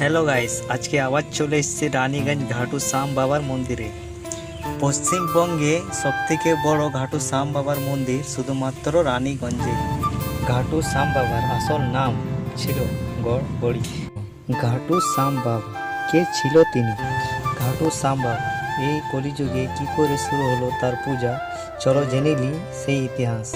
Hello guys আজকে আবার চলে এসেছে রানীগঞ্জ ঘাটু শ্যাম বাবার মন্দিরে। পশ্চিমবঙ্গে সবথেকে বড় ঘাটু শ্যাম বাবার মন্দির শুধুমাত্র রানীগঞ্জে। ঘাটু শ্যাম বাবার আসল নাম ছিল গড়বড়ি। ঘাটু শ্যাম বাবা, কে ছিল তিনি? ঘাটু শ্যাম বাবা, এই কলিযুগে কি করে শুরু হলো তার পূজা? চলো জেনে সেই ইতিহাস।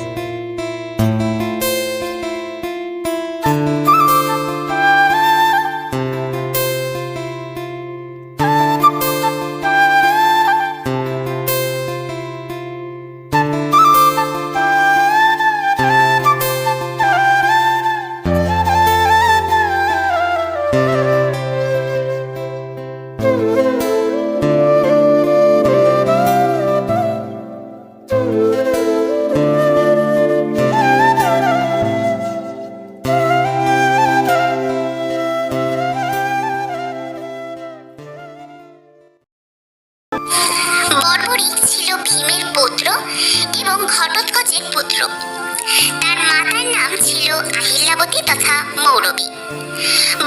আহিল্যাবতী তথা মৌরবী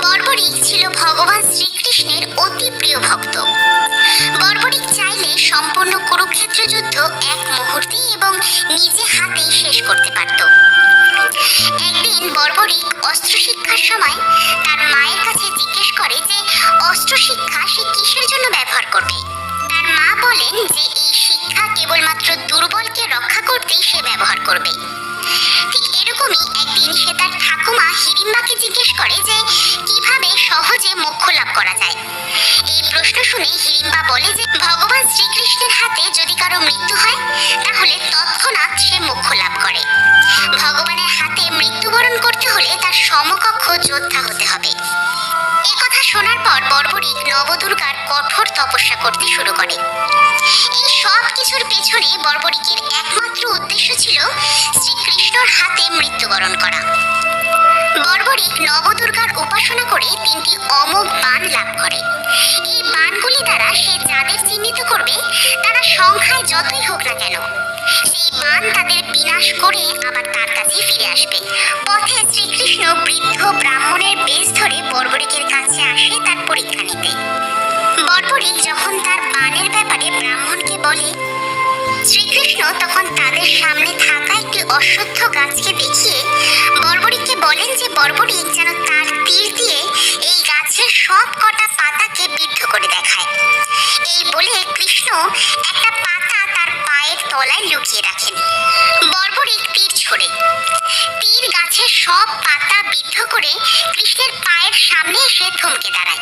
বর্বরিক ছিল ভগবান শ্রীকৃষ্ণের অতি প্রিয় ভক্ত। বর্বরিক চাইলে সম্পূর্ণ কুরুক্ষেত্র যুদ্ধ এক মুহূর্তে এবং নিজে হাতেই শেষ করতে পারত। একদিন বর্বরিক অস্ত্র শিক্ষার সময় তার মায়ের কাছে জিজ্ঞেস করে যে অস্ত্র শিক্ষা সে কিসের জন্য ব্যবহার করবে? তার মা বলেন যে, এই শিক্ষা কেবলমাত্র দুর্বলকে রক্ষা করতেই সে ব্যবহার করবে। ঠিক এরকমই একদিন সে তার ঠাকুমা হিড়িম্বাকে জিজ্ঞেস করে যে কীভাবে সহজে মোক্ষ লাভ করা যায়। এই প্রশ্ন শুনে হিড়িম্বা বলে যে, ভগবান শ্রীকৃষ্ণের হাতে যদি কারও মৃত্যু হয়, তাহলে তৎক্ষণাৎ সে মোক্ষ লাভ করে। ভগবানের হাতে মৃত্যুবরণ করতে হলে তার সমকক্ষ যোদ্ধা হতে হবে। এ কথা শোনার পর বর্বরিক নবদুর্গার কঠোর তপস্যা করতে শুরু করে। এই সব কিছুর পেছনে বর্বরিকের বর্বরিক নবদুর্গার উপাসনা করে তিনটি অমোঘ বাণ লাভ করে। এই বাণগুলি দ্বারা সে যাদের চিহ্নিত করবে, তারা সংখ্যায় যতই হোক না কেন, সেই বাণ তাদের বিনাশ করে আবার তার কাছে ফিরে আসবে। পথে শ্রীকৃষ্ণ বৃদ্ধ ব্রাহ্মণের বেশ ধরে বর্বরিকের কাছে আসে তার পরীক্ষা নিতে। বর্বরিক যখন তার বাণের ব্যাপারে ব্রাহ্মণকে বলে, শ্রীকৃষ্ণ তখন তাদের সামনে থাকা একটি অশ্বত্থ গাছকে দেখিয়ে বর্বরিককে বলেন যে বর্বরিক যেন তার তীর দিয়ে এই গাছের সব কটা পাতাকে বিদ্ধ করে দেখায়। এই বলে কৃষ্ণ একটা পাতা তার পায়ের তলায় লুকিয়ে রাখেন। বর্বরিক তীর ছোড়ে। তীর গাছের সব পাতা বিদ্ধ করে কৃষ্ণের পায়ের সামনে এসে থমকে দাঁড়ায়।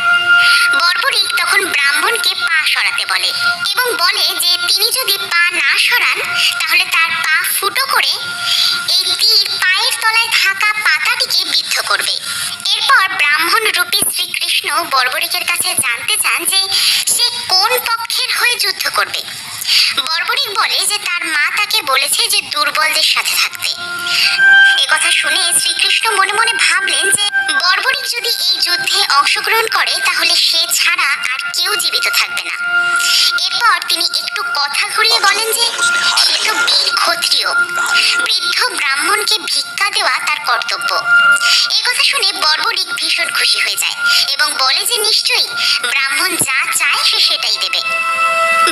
বর্বরিক তখন ব্রাহ্মণকে পা সরাতে বলে এবং বলে যে তিনি যদি পা না সরান, তাহলে তার বর্বরিকের কাছে জানতে চান যে সে কোন পক্ষের হয়ে যুদ্ধ করবে। বর্বরিক বলে যে তার মা তাকে বলেছে যে দুর্বলদের সাথে থাকতে। এ কথা শুনে শ্রীকৃষ্ণ মনে মনে ভাবলেন যে বর্বরিক যদি এই যুদ্ধে অংশগ্রহণ করে, তাহলে সে ছাড়া আর কেউ জীবিত থাকবে না। এরপর তিনি একটু কথা ঘুরিয়ে বলেন যে সে তো বীর ক্ষত্রিয়। বৃদ্ধ ব্রাহ্মণকে ভিক্ষা দেওয়া তার কর্তব্য। এই কথা শুনে বর্বরিক ভীষণ খুশি হয়ে যায় এবং যে নিশ্চয়ই ব্রাহ্মণ যা চায় সে সেটাই দেবে।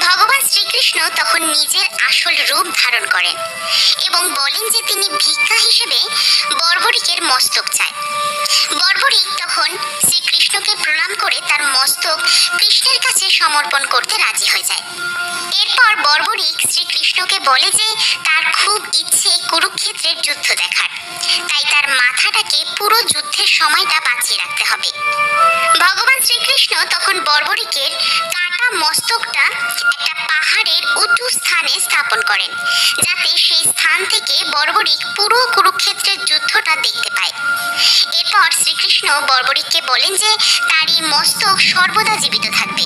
ভগবান শ্রীকৃষ্ণ তখন নিজের আসল রূপ ধারণ করেন এবং বলেন যে তিনি ভিক্ষা হিসেবে বর্বরিকের মস্তক চায়। বর্বরিক তখন শ্রীকৃষ্ণকে প্রণাম করে তার মস্তক কৃষ্ণের কাছে সমর্পণ করতে রাজি হয়ে যায়। এরপর বর্বরিক শ্রীকৃষ্ণকে বলে যে তার খুব ইচ্ছে কুরুক্ষেত্রের যুদ্ধ দেখার। তাই তার মাথাটাকে পুরো যুদ্ধের সময়টা বাঁচিয়ে রাখতে হবে। ভগবান তখন বর্বরিকের কাটা মস্তকটা একটা পাহাড়ের উঁচু স্থানে স্থাপন করেন, যাতে সেই স্থান থেকে বর্বরিক পুরো কুরুক্ষেত্রের যুদ্ধটা দেখতে পায়। এরপর শ্রীকৃষ্ণ বর্বরিককে বলেন যে তার এই মস্তক সর্বদা জীবিত থাকবে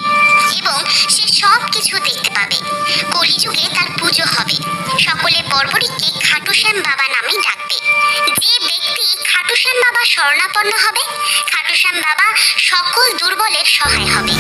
এবং সে সব কিছু দেখতে পাবে। কলিযুগে তার পুজো হবে। সকলে বর্বরিককে খাটুশ্যাম বাবা শরণাপন্ন হবে। খাটুশ্যাম বাবা সকল দুর্বলের সহায় হবে।